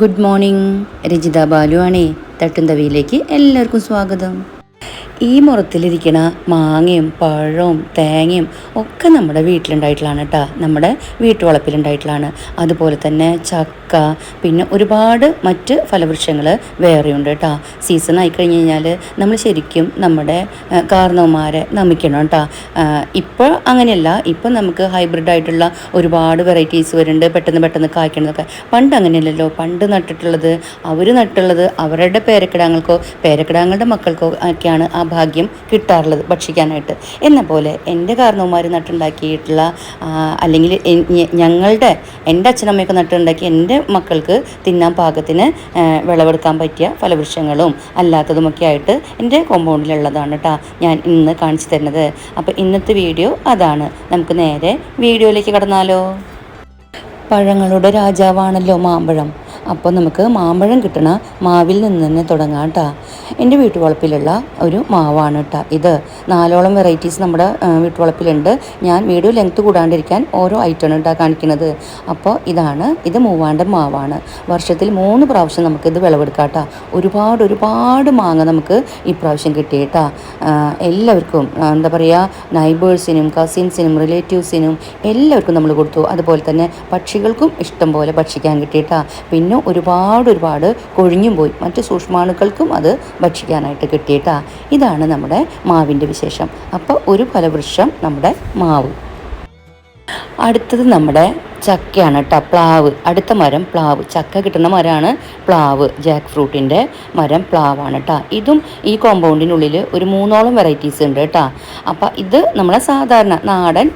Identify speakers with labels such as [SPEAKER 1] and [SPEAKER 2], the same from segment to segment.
[SPEAKER 1] Good morning Rajitha Balu ആണേ തട്ടുന്തവിയിലേക്ക് എല്ലാവർക്കും സ്വാഗതം. ഈ മുറത്തിലിരിക്കണ മാങ്ങയും പഴവും തേങ്ങയും ഒക്കെ നമ്മുടെ വീട്ടിലുണ്ടായിട്ടുള്ളതാണ് കേട്ടോ. നമ്മുടെ വീട്ടുവളപ്പിലുണ്ടായിട്ടുള്ളതാണ്. അതുപോലെ തന്നെ ചക്ക പിന്നെ ഒരുപാട് മറ്റ് ഫലവൃക്ഷങ്ങൾ വേറെയുണ്ട് കേട്ടോ. സീസൺ ആയി കഴിഞ്ഞ് കഴിഞ്ഞാൽ നമ്മൾ ശരിക്കും നമ്മുടെ കാർണവന്മാരെ നമിക്കണം കേട്ടോ. ഇപ്പോൾ അങ്ങനെയല്ല. ഇപ്പം നമുക്ക് ഹൈബ്രിഡ് ആയിട്ടുള്ള ഒരുപാട് വെറൈറ്റീസ് വരുന്നുണ്ട്. പെട്ടെന്ന് പെട്ടെന്ന് കായ്ക്കണതൊക്കെ. പണ്ട് അങ്ങനെയല്ലല്ലോ. പണ്ട് നട്ടിട്ടുള്ളത് അവർ നട്ടുള്ളത് അവരുടെ പേരക്കിടാങ്ങൾക്കോ പേരക്കിടാങ്ങളുടെ മക്കൾക്കോ ഒക്കെയാണ് ആ ഭാഗ്യം കിട്ടാറുള്ളത് ഭക്ഷിക്കാനായിട്ട്. എന്ന പോലെ എന്റെ കാരണവന്മാർ നട്ടുണ്ടാക്കിയിട്ടുള്ള അല്ലെങ്കിൽ ഞങ്ങളുടെ എന്റെ അച്ഛനമ്മയൊക്കെ നട്ടുണ്ടാക്കി എന്റെ മക്കൾക്ക് തിന്നാൻ പാകത്തിന് വിളവെടുക്കാൻ പറ്റിയ ഫലവൃക്ഷങ്ങളും അല്ലാത്തതുമൊക്കെ ആയിട്ട് എന്റെ കോമ്പൗണ്ടിലുള്ളതാണ് കേട്ടോ ഞാൻ ഇന്ന് കാണിച്ചു തരുന്നത്. അപ്പോൾ ഇന്നത്തെ വീഡിയോ അതാണ്. നമുക്ക് നേരെ വീഡിയോയിലേക്ക് കടന്നാലോ. പഴങ്ങളുടെ രാജാവാണല്ലോ മാമ്പഴം. അപ്പോൾ നമുക്ക് മാമ്പഴം കിട്ടണ മാവിൽ നിന്ന് തന്നെ തുടങ്ങാം കേട്ടോ. എന്റെ വീട്ടുവളപ്പിലുള്ള ഒരു മാവാണ് കേട്ടോ ഇത്. നാലോളം വെറൈറ്റീസ് നമ്മുടെ വീട്ടുവളപ്പിലുണ്ട്. ഞാൻ വീഡിയോ ലെങ്ത് കൂടാണ്ടിരിക്കാൻ ഓരോ ഐറ്റമാണ് കേട്ടോ കാണിക്കുന്നത്. അപ്പോൾ ഇതാണ് ഇത് മൂവാണ്ട മാവാണ്. വർഷത്തിൽ മൂന്ന് പ്രാവശ്യം നമുക്കിത് വിളവെടുക്കാം കേട്ടോ. ഒരുപാട് ഒരുപാട് മാങ്ങ നമുക്ക് ഈ ഇപ്രാവശ്യം കിട്ടിയേട്ടാ എല്ലാവർക്കും എന്താ പറയുക നൈബേഴ്സിനും കസിൻസിനും റിലേറ്റീവ്സിനും എല്ലാവർക്കും നമ്മൾ കൊടുത്തു. അതുപോലെ തന്നെ പക്ഷികൾക്കും ഇഷ്ടം പോലെ ഭക്ഷിക്കാൻ കിട്ടിയിട്ടാ പിന്നെ ഒരുപാട് ഒരുപാട് കൊഴിഞ്ഞും പോയി. മറ്റ് സൂക്ഷ്മാണുക്കൾക്കും അത് ഭക്ഷിക്കാനായിട്ട് കിട്ടിയിട്ടാ. ഇതാണ് നമ്മുടെ മാവിന്റെ വിശേഷം. അപ്പോൾ ഒരു ഫലവൃക്ഷം നമ്മുടെ മാവ്. അടുത്തത് നമ്മുടെ ചക്കയാണ് കേട്ടോ പ്ലാവ്. അടുത്ത മരം പ്ലാവ്. ചക്ക കിട്ടുന്ന മരമാണ് പ്ലാവ്. ജാക്ക് ഫ്രൂട്ടിന്റെ മരം പ്ലാവാണ് കേട്ടോ ഇതും ഈ കോമ്പൗണ്ടിനുള്ളിൽ ഒരു മൂന്നോളം വെറൈറ്റീസ് ഉണ്ട് കേട്ടോ അപ്പോൾ ഇത് നമ്മളെ സാധാരണ നാടൻ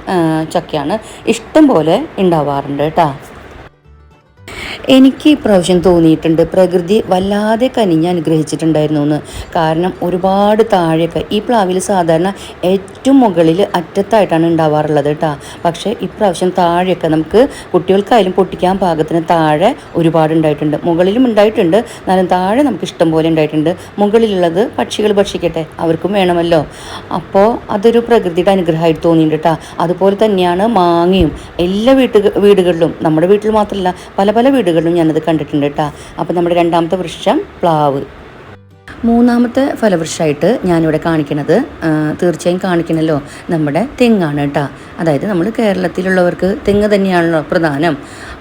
[SPEAKER 1] ചക്കയാണ് ഇഷ്ടം പോലെ ഉണ്ടാവാറുണ്ട് കേട്ടോ എനിക്ക് ഇപ്രാവശ്യം തോന്നിയിട്ടുണ്ട്. പ്രകൃതി വല്ലാതെ കനിഞ്ഞ് അനുഗ്രഹിച്ചിട്ടുണ്ടായിരുന്നു എന്ന് കാരണം ഒരുപാട് താഴെയൊക്കെ ഈ പ്ലാവിൽ സാധാരണ ഏറ്റവും മുകളിൽ അറ്റത്തായിട്ടാണ് ഉണ്ടാവാറുള്ളത് കേട്ടോ പക്ഷേ ഇപ്രാവശ്യം താഴെയൊക്കെ നമുക്ക് കുട്ടികൾക്കായാലും പൊട്ടിക്കാൻ പാകത്തിന് താഴെ ഒരുപാട് ഉണ്ടായിട്ടുണ്ട്. മുകളിലും ഉണ്ടായിട്ടുണ്ട്. എന്നാലും താഴെ നമുക്ക് ഇഷ്ടം പോലെ ഉണ്ടായിട്ടുണ്ട്. മുകളിലുള്ളത് പക്ഷികൾ ഭക്ഷിക്കട്ടെ. അവർക്കും വേണമല്ലോ. അപ്പോൾ അതൊരു പ്രകൃതിയുടെ അനുഗ്രഹമായിട്ട് തോന്നിയിട്ടുണ്ട് കേട്ടോ അതുപോലെ തന്നെയാണ് മാങ്ങയും. എല്ലാ വീട്ടു വീടുകളിലും നമ്മുടെ വീട്ടിൽ മാത്രമല്ല പല പല വീടുകളിലും ഞാനത് കണ്ടിട്ടുണ്ട് കേട്ടോ. അപ്പോൾ നമ്മുടെ രണ്ടാമത്തെ വൃക്ഷം പ്ലാവ്. മൂന്നാമത്തെ ഫലവൃക്ഷമായിട്ട് ഞാനിവിടെ കാണിക്കണത് തീർച്ചയായും കാണിക്കണല്ലോ. നമ്മുടെ തെങ്ങാണ് കേട്ടോ അതായത് നമ്മൾ കേരളത്തിലുള്ളവർക്ക് തെങ്ങ് തന്നെയാണല്ലോ പ്രധാനം.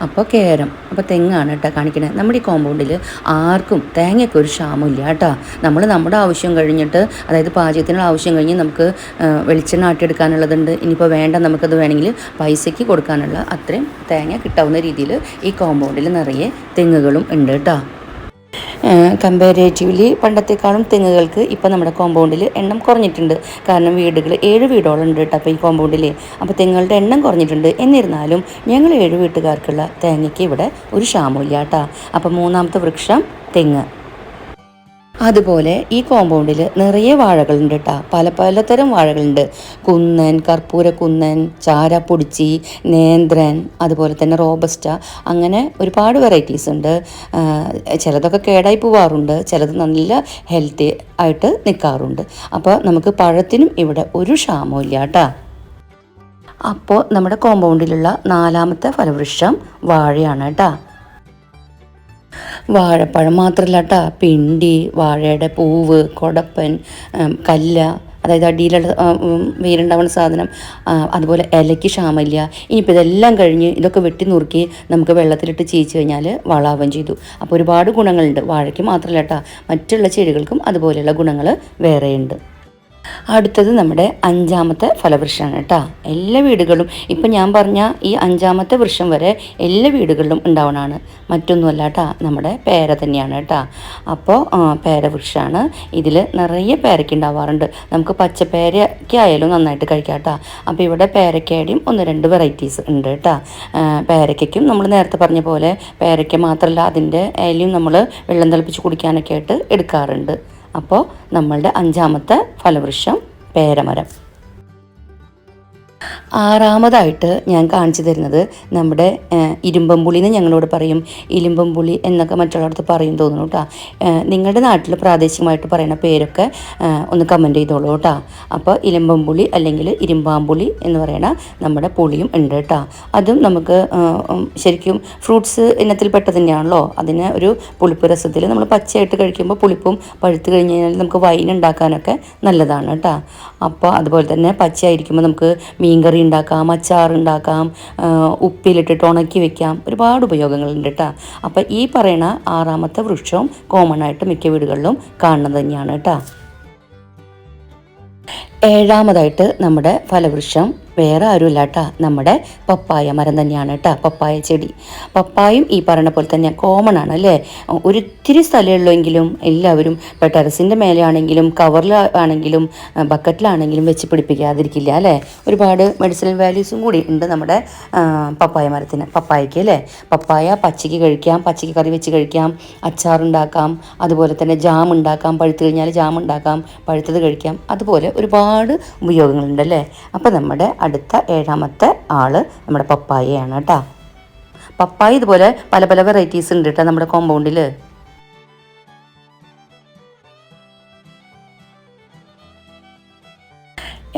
[SPEAKER 1] അപ്പോൾ കേരം അപ്പോൾ തെങ്ങാണ് കേട്ടോ കാണിക്കണത് നമ്മുടെ ഈ കോമ്പൗണ്ടിൽ ആർക്കും തേങ്ങയ്ക്ക് ഒരു ക്ഷാമമില്ല കേട്ടോ നമ്മൾ നമ്മുടെ ആവശ്യം കഴിഞ്ഞിട്ട് അതായത് പാചകത്തിനുള്ള ആവശ്യം കഴിഞ്ഞ് നമുക്ക് വെളിച്ചെണ്ണ ആട്ടിയെടുക്കാനുള്ളതുണ്ട്. ഇനിയിപ്പോൾ വേണ്ട നമുക്കത് വേണമെങ്കിൽ പൈസയ്ക്ക് കൊടുക്കാനുള്ള അത്രയും തേങ്ങ കിട്ടാവുന്ന രീതിയിൽ ഈ കോമ്പൗണ്ടിൽ നിറയെ തെങ്ങുകളും ഉണ്ട് കേട്ടോ കമ്പാരേറ്റീവ്ലി പണ്ടത്തെക്കാളും തെങ്ങുകൾക്ക് ഇപ്പോൾ നമ്മുടെ കോമ്പൗണ്ടിൽ എണ്ണം കുറഞ്ഞിട്ടുണ്ട്. കാരണം വീടുകൾ ഏഴ് വീടോളം ഉണ്ട് കേട്ടോ അപ്പോൾ ഈ കോമ്പൗണ്ടിൽ അപ്പോൾ തെങ്ങുകളുടെ എണ്ണം കുറഞ്ഞിട്ടുണ്ട്. എന്നിരുന്നാലും ഞങ്ങൾ ഏഴ് വീട്ടുകാർക്കുള്ള തേങ്ങയ്ക്ക് ഇവിടെ ഒരു ക്ഷാമമില്ല കേട്ടോ അപ്പോൾ മൂന്നാമത്തെ വൃക്ഷം തെങ്ങ്. അതുപോലെ ഈ കോമ്പൗണ്ടിൽ നിറയെ വാഴകളുണ്ട് കേട്ടോ പല പലതരം വാഴകളുണ്ട്. കുന്നൻ കർപ്പൂര കുന്നൻ ചാര പൊടിച്ചി നേന്ത്രൻ അതുപോലെ തന്നെ റോബസ്റ്റ. അങ്ങനെ ഒരുപാട് വെറൈറ്റീസ് ഉണ്ട്. ചിലതൊക്കെ കേടായി പോവാറുണ്ട്. ചിലത് നല്ല ഹെൽത്തി ആയിട്ട് നിൽക്കാറുണ്ട് അപ്പോൾ നമുക്ക് പഴത്തിനും ഇവിടെ ഒരു ക്ഷാമവും ഇല്ല കേട്ടോ അപ്പോൾ നമ്മുടെ കോമ്പൗണ്ടിലുള്ള നാലാമത്തെ ഫലവൃക്ഷം വാഴയാണ് കേട്ടോ വാഴപ്പഴം മാത്രമല്ല കേട്ടോ പിണ്ടി വാഴയുടെ പൂവ് കൊടപ്പൻ കല്ല അതായത് അടിയിലുള്ള വേരുണ്ടാവുന്ന സാധനം അതുപോലെ ഇലയ്ക്ക് ക്ഷാമല്ല ഇനിയിപ്പോൾ ഇതെല്ലാം കഴിഞ്ഞ് ഇതൊക്കെ വെട്ടി നുറുക്കി നമുക്ക് വെള്ളത്തിലിട്ട് ചീച്ച് കഴിഞ്ഞാൽ വളാവുകയും ചെയ്തു. അപ്പോൾ ഒരുപാട് ഗുണങ്ങളുണ്ട്. വാഴയ്ക്ക് മാത്രമല്ല കേട്ടോ മറ്റുള്ള ചെടികൾക്കും അതുപോലെയുള്ള ഗുണങ്ങൾ വേറെയുണ്ട്. അടുത്തത് നമ്മുടെ അഞ്ചാമത്തെ ഫലവൃക്ഷമാണ് കേട്ടോ. എല്ലാ വീടുകളിലും ഇപ്പം ഞാൻ പറഞ്ഞ ഈ അഞ്ചാമത്തെ വൃക്ഷം വരെ എല്ലാ വീടുകളിലും ഉണ്ടാവണമാണ് മറ്റൊന്നുമല്ല കേട്ടോ നമ്മുടെ പേര തന്നെയാണ് കേട്ടോ. അപ്പോൾ പേര പേരവൃക്ഷമാണ് ഇതിൽ നിറയെ പേരയ്ക്ക ഉണ്ടാവാറുണ്ട്. നമുക്ക് പച്ചപ്പേരയ്ക്ക ആയാലും നന്നായിട്ട് കഴിക്കാം കേട്ടോ. അപ്പോൾ ഇവിടെ പേരയ്ക്കയുടെയും ഒന്ന് രണ്ട് വെറൈറ്റീസ് ഉണ്ട് കേട്ടോ. പേരയ്ക്കും നമ്മൾ നേരത്തെ പറഞ്ഞ പോലെ പേരയ്ക്ക മാത്രമല്ല അതിന്റെ ഇലയും നമ്മൾ വെള്ളം തിളപ്പിച്ച് കുടിക്കാനൊക്കെ ആയിട്ട് എടുക്കാറുണ്ട്. അപ്പോൾ നമ്മളുടെ അഞ്ചാമത്തെ ഫലവൃക്ഷം പേരമരം. ആറാമതായിട്ട് ഞാൻ കാണിച്ചു തരുന്നത് നമ്മുടെ ഇരുമ്പമ്പുളി എന്ന് ഞങ്ങളോട് പറയും. ഇലിമ്പമ്പുളി എന്നൊക്കെ മറ്റുള്ളവർക്ക് പറയും തോന്നുന്നു കേട്ടോ. നിങ്ങളുടെ നാട്ടിൽ പ്രാദേശികമായിട്ട് പറയുന്ന പേരൊക്കെ ഒന്ന് കമന്റ് ചെയ്തോളൂ കേട്ടോ. അപ്പോൾ ഇലിമ്പമ്പുളി അല്ലെങ്കിൽ ഇരുമ്പാമ്പുളി എന്ന് പറയുന്ന നമ്മുടെ പുളിയും ഉണ്ട് കേട്ടോ. അതും നമുക്ക് ശരിക്കും ഫ്രൂട്ട്സ് ഇനത്തിൽപ്പെട്ട തന്നെയാണല്ലോ. അതിന് ഒരു പുളിപ്പ് രസത്തിൽ നമ്മൾ പച്ചയായിട്ട് കഴിക്കുമ്പോൾ പുളിപ്പും പഴുത്ത് കഴിഞ്ഞ് കഴിഞ്ഞാൽ നമുക്ക് വൈൻ ഉണ്ടാക്കാനൊക്കെ നല്ലതാണ് കേട്ടോ. അപ്പോൾ അതുപോലെ തന്നെ പച്ചയായിരിക്കുമ്പോൾ നമുക്ക് മീൻകറി ഉണ്ടാക്കാം ആ, ഉപ്പിലിട്ടിട്ട് ഉണക്കി വെക്കാം. ഒരുപാട് ഉപയോഗങ്ങളുണ്ട് കേട്ടോ അപ്പോൾ ഈ പറയുന്ന ആറാമത്തെ വൃക്ഷവും കോമൺ ആയിട്ട് മിക്ക വീടുകളിലും കാണുന്നത് തന്നെയാണ് കേട്ടോ ഏഴാമതായിട്ട് നമ്മുടെ ഫലവൃക്ഷം വേറെ ആരുമില്ല കേട്ടോ. നമ്മുടെ പപ്പായ മരം തന്നെയാണ് കേട്ടോ പപ്പായ ചെടി. പപ്പായും ഈ പറയുന്ന പോലെ തന്നെ കോമൺ ആണ് അല്ലേ? ഒരിത്തിരി സ്ഥലമുള്ളെങ്കിലും എല്ലാവരും ഇപ്പോൾ ടെറസിന്റെ മേലെ ആണെങ്കിലും കവറിൽ ബക്കറ്റിലാണെങ്കിലും വെച്ച് പിടിപ്പിക്കാതിരിക്കില്ല അല്ലേ? ഒരുപാട് മെഡിസിനൽ വാല്യൂസും കൂടി ഉണ്ട് നമ്മുടെ പപ്പായ മരത്തിന് പപ്പായയ്ക്ക് അല്ലേ? പപ്പായ പച്ചയ്ക്ക് കഴിക്കാം പച്ചയ്ക്ക് കറി വെച്ച് കഴിക്കാം അച്ചാറുണ്ടാക്കാം അതുപോലെ തന്നെ ജാം ഉണ്ടാക്കാം പഴുത്ത് കഴിഞ്ഞാൽ ജാം ഉണ്ടാക്കാം പഴുത്തത് കഴിക്കാം അതുപോലെ ഒരുപാട് ഉപയോഗങ്ങളുണ്ട് അല്ലേ? അപ്പോൾ നമ്മുടെ അടുത്ത ഏഴാമത്തെ ആൾ നമ്മുടെ പപ്പായയാണ് കേട്ടോ. പപ്പായ ഇതുപോലെ പല പല വെറൈറ്റീസ് ഉണ്ട് കേട്ടോ നമ്മുടെ കോമ്പൗണ്ടിൽ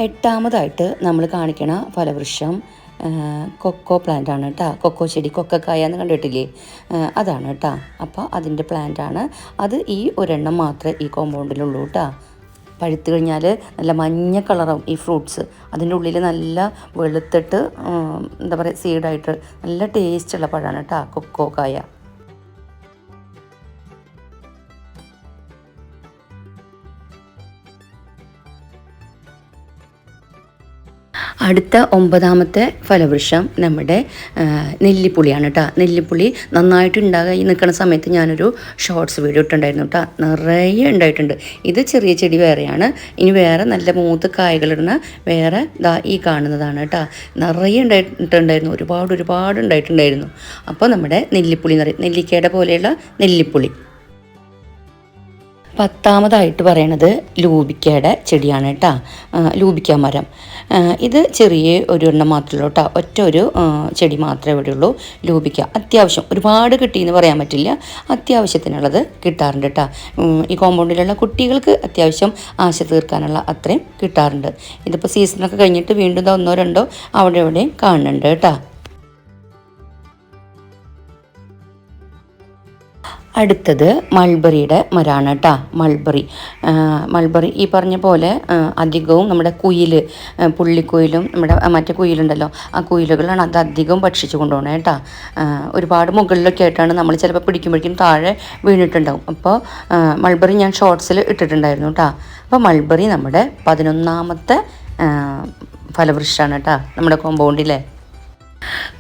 [SPEAKER 1] എട്ടാമതായിട്ട് നമ്മൾ കാണിക്കണ ഫലവൃക്ഷം കൊക്കോ പ്ലാന്റ് ആണ് കേട്ടോ. കൊക്കോ ചെടി കൊക്കക്കായ എന്ന് കണ്ടിട്ടില്ലേ? അതാണ് കേട്ടോ. അപ്പോൾ അതിന്റെ പ്ലാന്റ് ആണ്. അത് ഈ ഒരെണ്ണം മാത്രമേ ഈ കോമ്പൗണ്ടിലുള്ളൂ കേട്ടോ. പഴുത്ത് കഴിഞ്ഞാൽ നല്ല മഞ്ഞ കളറാവും ഈ ഫ്രൂട്ട്സ്. അതിന്റെ ഉള്ളിൽ നല്ല വെളുത്തിട്ട് എന്താ പറയുക സീഡായിട്ട് നല്ല ടേസ്റ്റുള്ള പഴമാണ് കേട്ടോ കൊക്കോ കായ. അടുത്ത ഒമ്പതാമത്തെ ഫലവൃക്ഷം നമ്മുടെ നെല്ലിപ്പുളിയാണ് കേട്ടോ നെല്ലിപ്പുളി നന്നായിട്ട് ഉണ്ടാകുക ഈ നിൽക്കുന്ന സമയത്ത് ഞാനൊരു ഷോർട്സ് വീഡിയോ ഇട്ടുണ്ടായിരുന്നു കേട്ടോ നിറയെ ഉണ്ടായിട്ടുണ്ട്. ഇത് ചെറിയ ചെടി വേറെയാണ്. ഇനി വേറെ നല്ല മൂത്ത് കായകളിടുന്ന വേറെ ദാ ഈ കാണുന്നതാണ് കേട്ടോ നിറയെ ഉണ്ടായിട്ടുണ്ടായിരുന്നു. ഒരുപാട് ഒരുപാട് ഉണ്ടായിട്ടുണ്ടായിരുന്നു. അപ്പോൾ നമ്മുടെ നെല്ലിപ്പുളി എന്ന് പറയും. നെല്ലിക്കയുടെ പോലെയുള്ള നെല്ലിപ്പുളി. പത്താമതായിട്ട് പറയണത് ലൂബിക്കയുടെ ചെടിയാണ് കേട്ടോ. ലൂബിക്ക മരം. ഇത് ചെറിയ ഒരു എണ്ണം മാത്രമേ ഉള്ളൂ കേട്ടോ. ഒറ്റ ഒരു ചെടി മാത്രമേ ഇവിടെ ഉള്ളൂ ലൂബിക്ക. അത്യാവശ്യം ഒരുപാട് കിട്ടിയെന്ന് പറയാൻ പറ്റില്ല. അത്യാവശ്യത്തിനുള്ളത് കിട്ടാറുണ്ട് കേട്ടോ. ഈ കോമ്പൗണ്ടിലുള്ള കുട്ടികൾക്ക് അത്യാവശ്യം ആശ തീർക്കാനുള്ള അത്രയും കിട്ടാറുണ്ട്. ഇതിപ്പോൾ സീസണൊക്കെ കഴിഞ്ഞിട്ട് വീണ്ടും ഒന്നോ രണ്ടോ അവിടെ എവിടെയും കാണുന്നുണ്ട് കേട്ടോ. അടുത്തത് മൾബറിയുടെ മരാണ് കേട്ടോ മൾബറി. മൾബറി ഈ പറഞ്ഞ പോലെ അധികവും നമ്മുടെ കുയിൽ പുള്ളിക്കുയിലും നമ്മുടെ മറ്റേ കുയിലുണ്ടല്ലോ ആ കുയിലുകളാണ് അത് അധികവും ഭക്ഷിച്ചു കൊണ്ടുപോകണേ കേട്ടോ ഒരുപാട് മുകളിലൊക്കെ ആയിട്ടാണ് നമ്മൾ ചിലപ്പോൾ പിടിക്കുമ്പോഴേക്കും താഴെ വീണിട്ടുണ്ടാവും. അപ്പോൾ മൾബറി ഞാൻ ഷോർട്സിൽ ഇട്ടിട്ടുണ്ടായിരുന്നു കേട്ടോ അപ്പോൾ മൾബറി നമ്മുടെ പതിനൊന്നാമത്തെ ഫലവൃക്ഷമാണ് കേട്ടോ നമ്മുടെ കോമ്പൗണ്ടിലെ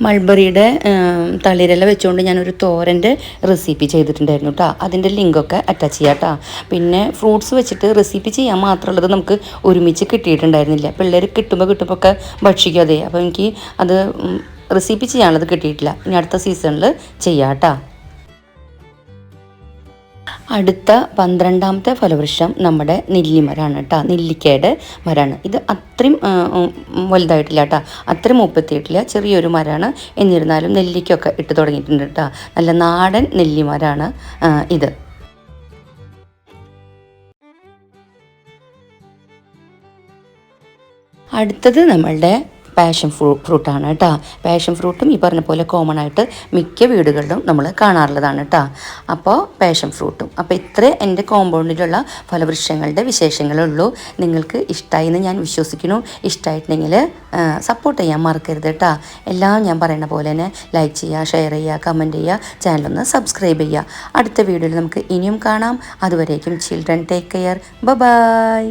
[SPEAKER 1] മൾബറിയുടെ തളിരില വെച്ചുകൊണ്ട് ഞാനൊരു തോരന്റെ റെസിപ്പി ചെയ്തിട്ടുണ്ടായിരുന്നു കേട്ടോ അതിന്റെ ലിങ്കൊക്കെ അറ്റാച്ച് ചെയ്യാം കേട്ടോ പിന്നെ ഫ്രൂട്ട്സ് വെച്ചിട്ട് റെസിപ്പി ചെയ്യാൻ മാത്രമുള്ളത് നമുക്ക് ഒരുമിച്ച് കിട്ടിയിട്ടുണ്ടായിരുന്നില്ല. പിള്ളേർ കിട്ടുമ്പോൾ കിട്ടുമ്പോൾ ഒക്കെ ഭക്ഷിക്കും അതെ. അപ്പോൾ എനിക്ക് അത് റെസിപ്പി ചെയ്യാനുള്ളത് കിട്ടിയിട്ടില്ല. ഇനി അടുത്ത സീസണിൽ ചെയ്യാം കേട്ടോ അടുത്ത പന്ത്രണ്ടാമത്തെ ഫലവൃക്ഷം നമ്മുടെ നെല്ലിമരമാണ് കേട്ടോ. നെല്ലിക്കയുടെ മരമാണ് ഇത് അത്രയും വലുതായിട്ടില്ല കേട്ടോ. അത്രയും മുപ്പത്തിയിട്ടില്ല. ചെറിയൊരു മരമാണ് എന്നിരുന്നാലും നെല്ലിക്കൊക്കെ ഇട്ട് തുടങ്ങിയിട്ടുണ്ട് കേട്ടോ. നല്ല നാടൻ നെല്ലിമരമാണ് ഇത്. അടുത്തത് നമ്മളുടെ പാഷൻ ഫ്രൂ ഫ്രൂട്ടാണ് കേട്ടോ. പാഷൻ ഫ്രൂട്ടും ഈ പറഞ്ഞ പോലെ കോമൺ ആയിട്ട് മിക്ക വീടുകളിലും നമ്മൾ കാണാറുള്ളതാണ് കേട്ടോ. അപ്പോൾ പാഷൻ ഫ്രൂട്ടും അപ്പോൾ ഇത്ര എന്റെ കോമ്പൗണ്ടിലുള്ള ഫലവൃക്ഷങ്ങളുടെ വിശേഷങ്ങളുള്ളൂ. നിങ്ങൾക്ക് ഇഷ്ടമായി എന്ന് ഞാൻ വിശ്വസിക്കുന്നു. ഇഷ്ടമായിട്ടുണ്ടെങ്കിൽ സപ്പോർട്ട് ചെയ്യാൻ മറക്കരുത് കേട്ടോ. എല്ലാം ഞാൻ പറയുന്ന പോലെ തന്നെ ലൈക്ക് ചെയ്യുക ഷെയർ ചെയ്യുക കമന്റ് ചെയ്യുക ചാനലൊന്ന് സബ്സ്ക്രൈബ് ചെയ്യുക അടുത്ത വീഡിയോയിൽ നമുക്ക് ഇനിയും കാണാം. അതുവരേക്കും ചിൽഡ്രൻ ടേക്ക് കെയർ ബൈ